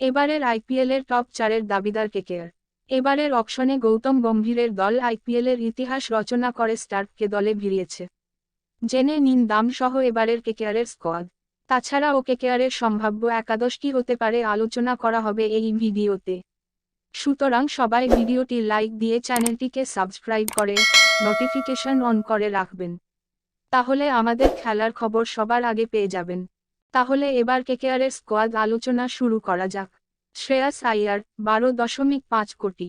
এবারের আইপিএলের টপ চারের দাবিদার কেকেআর এবারের অকশনে গৌতম গম্ভীরের দল আইপিএলের ইতিহাস রচনা করে স্টার্ককে দলে ভিড়িয়েছে। জেনে নিন দাম সহ এবারের কেকেআরের স্কোয়াড। তাছাড়া ও কেকেআরের সম্ভাব্য একাদশ কি হতে পারে আলোচনা করা হবে এই ভিডিওতে। সুতরাং সবাই ভিডিওটি লাইক দিয়ে চ্যানেলটিকে সাবস্ক্রাইব করে নোটিফিকেশন অন করে রাখবেন। তাহলে আমাদের খেলার খবর সবার আগে পেয়ে যাবেন। তাহলে এবার কেকেআরের স্কোয়াড আলোচনা শুরু করা যাক। শ্রেয়াস আইয়ার বারো দশমিক পাঁচ কোটি,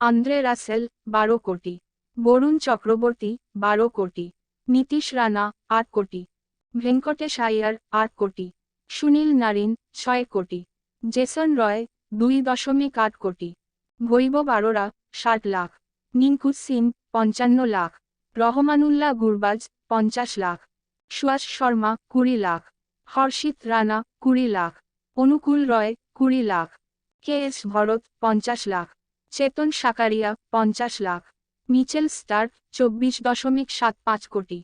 আন্দ্রে রাসেল বারো কোটি, বরুণ চক্রবর্তী বারো কোটি, নীতিশ রানা আট কোটি, ভেঙ্কটেশ আইয়ার আট কোটি, সুনীল নারিন ছয় কোটি, জেসন রয় দুই দশমিক আট কোটি বৈভব আরোরা ষাট লাখ নিঙ্কু সিং পঞ্চান্ন লাখ, রহমানুল্লাহ গুরবাজ পঞ্চাশ লাখ সুয়াস শর্মা কুড়ি লাখ। হর্ষিত রানা, কুড়ি লাখ। অনুকূল রয়, কুড়ি লাখ। কে এস ভরত, পঞ্চাশ লাখ। চেতন সাকারিয়া, পঞ্চাশ লাখ। মিচেল স্টার, চব্বিশ দশমিক সাত পাঁচ কোটি।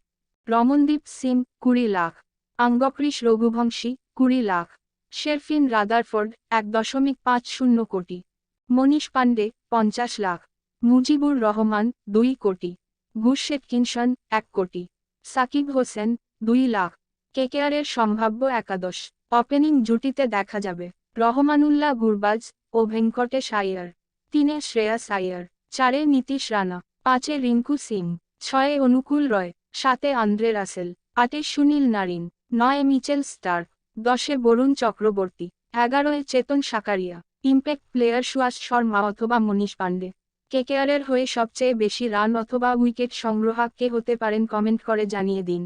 রমনদীপ সিং, কুড়ি লাখ। আঙ্গক্রিস রঘুবংশী, কুড়ি লাখ। শেরফিন রাদারফোর্ড, এক দশমিক পাঁচ শূন্য কোটি। মনীষ পাণ্ডে, পঞ্চাশ লাখ। মুজিবুর রহমান, দুই কোটি। গুরশেদ কিনশন এক কোটি। সাকিব হোসেন, দুই লাখ। কেকেআরের সম্ভাব্য একাদশ। ওপেনিং জুটিতে দেখা যাবে রহমানুল্লাহ গুরবাজ ও ভেঙ্কটেশ আইয়ার তিনে শ্রেয়াস আইয়ার চারে নীতিশ রানা, পাঁচে রিঙ্কু সিং, ছয়ে অনুকূল রয়, সাতে আন্দ্রে রাসেল, আটে সুনীল নারিন, নয়ে মিচেল স্টার দশে বরুণ চক্রবর্তী, এগারোয় চেতন সাকারিয়া, ইম্প্যাক্ট প্লেয়ার সুয়াস শর্মা অথবা মনীষ পাণ্ডে। কেকেআরের হয়ে সবচেয়ে বেশি রান অথবা উইকেট সংগ্রাহক কে হতে পারেন কমেন্ট করে জানিয়ে দিন।